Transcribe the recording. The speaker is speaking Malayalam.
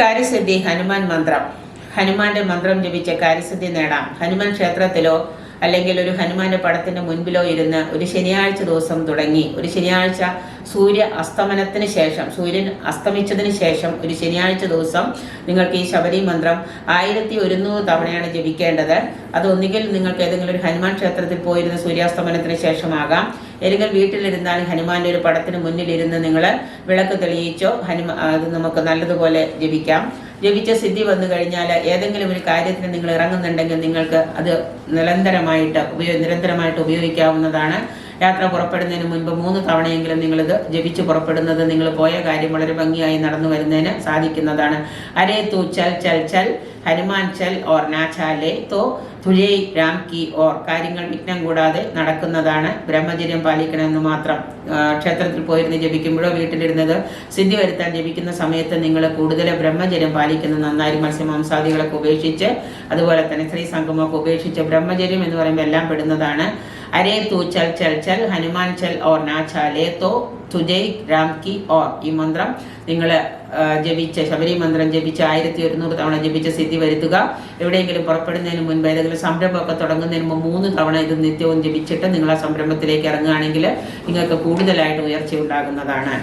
കാര്യസിദ്ധി ഹനുമാൻ മന്ത്രം. ഹനുമാന്റെ മന്ത്രം ജപിച്ച് കാര്യസിദ്ധി നേടാം. ഹനുമാൻ ക്ഷേത്രത്തിലോ അല്ലെങ്കിൽ ഒരു ഹനുമാന്റെ പടത്തിന്റെ മുൻപിലോ ഇരുന്ന് ഒരു ശനിയാഴ്ച ദിവസം തുടങ്ങി. ഒരു ശനിയാഴ്ച സൂര്യ അസ്തമനത്തിന് ശേഷം സൂര്യൻ അസ്തമിച്ചതിന് ശേഷം ഒരു ശനിയാഴ്ച ദിവസം നിങ്ങൾക്ക് ഈ ശബരി മന്ത്രം ആയിരത്തി ഒരുന്നൂറ് തവണയാണ് ജപിക്കേണ്ടത്. അത് ഒന്നുകിൽ നിങ്ങൾക്ക് ഏതെങ്കിലും ഒരു ഹനുമാൻ ക്ഷേത്രത്തിൽ പോയിരുന്ന സൂര്യാസ്തമനത്തിന് ശേഷമാകാം. അല്ലെങ്കിൽ വീട്ടിലിരുന്നാൽ ഹനുമാന്റെ ഒരു പടത്തിന് മുന്നിലിരുന്ന് നിങ്ങൾ വിളക്ക് തെളിയിച്ചോ ഹനുമ അത് നമുക്ക് നല്ലതുപോലെ ജപിക്കാം. ജപിച്ച സിദ്ധി വന്നു കഴിഞ്ഞാൽ ഏതെങ്കിലും ഒരു കാര്യത്തിന് നിങ്ങൾ ഇറങ്ങുന്നുണ്ടെങ്കിൽ നിങ്ങൾക്ക് അത് നിരന്തരമായിട്ട് ഉപയോഗ നിരന്തരമായിട്ട് ഉപയോഗിക്കാവുന്നതാണ്. യാത്ര പുറപ്പെടുന്നതിന് മുൻപ് മൂന്ന് തവണയെങ്കിലും നിങ്ങളിത് ജപിച്ച് പുറപ്പെടുന്നത് നിങ്ങൾ പോയ കാര്യം വളരെ ഭംഗിയായി നടന്നു വരുന്നതിന് സാധിക്കുന്നതാണ്. അരേ തൂ ചൽ ചൽ ചൽ. ഹനുമാൻ ചൽ ഓർ നാച്ചാലേ തോ തുലേ രാം കി ഓർ കാര്യങ്ങൾ വിഘ്നം കൂടാതെ നടക്കുന്നതാണ് ബ്രഹ്മചര്യം പാലിക്കണമെന്ന് മാത്രം ക്ഷേത്രത്തിൽ പോയിരുന്ന് ജപിക്കുമ്പോഴോ വീട്ടിലിരുന്നത് സിദ്ധി വരുത്താൻ ജപിക്കുന്ന സമയത്ത് നിങ്ങൾ കൂടുതൽ ബ്രഹ്മചര്യം പാലിക്കുന്ന നന്നായി മത്സ്യമാംസാദികളൊക്കെ ഉപേക്ഷിച്ച് അതുപോലെ തന്നെ സ്ത്രീ സംഘമൊക്കെ ഉപേക്ഷിച്ച് ബ്രഹ്മചര്യം എന്ന് പറയുമ്പോൾ എല്ലാം പെടുന്നതാണ്. അരേ तू चल चल चल ഹനുമാൻ चल ഓർ നാ ചാലേ तो തുജയ് രാം കി ഓർ ഈ മന്ത്രം നിങ്ങൾ ജപിച്ച ശബരി മന്ത്രം ജപിച്ച് ആയിരത്തി ഒരുന്നൂറ് തവണ ജപിച്ച സിദ്ധി വരുത്തുക. എവിടെയെങ്കിലും പുറപ്പെടുന്നതിന് മുൻപ് ഏതെങ്കിലും സംരംഭമൊക്കെ തുടങ്ങുന്നതിന് മുമ്പ് മൂന്ന് തവണ ഇത് നിത്യവും ജപിച്ചിട്ട് നിങ്ങൾ ആ സംരംഭത്തിലേക്ക് ഇറങ്ങുകയാണെങ്കിൽ നിങ്ങൾക്ക് കൂടുതലായിട്ട് ഉയർച്ച ഉണ്ടാകുന്നതാണ്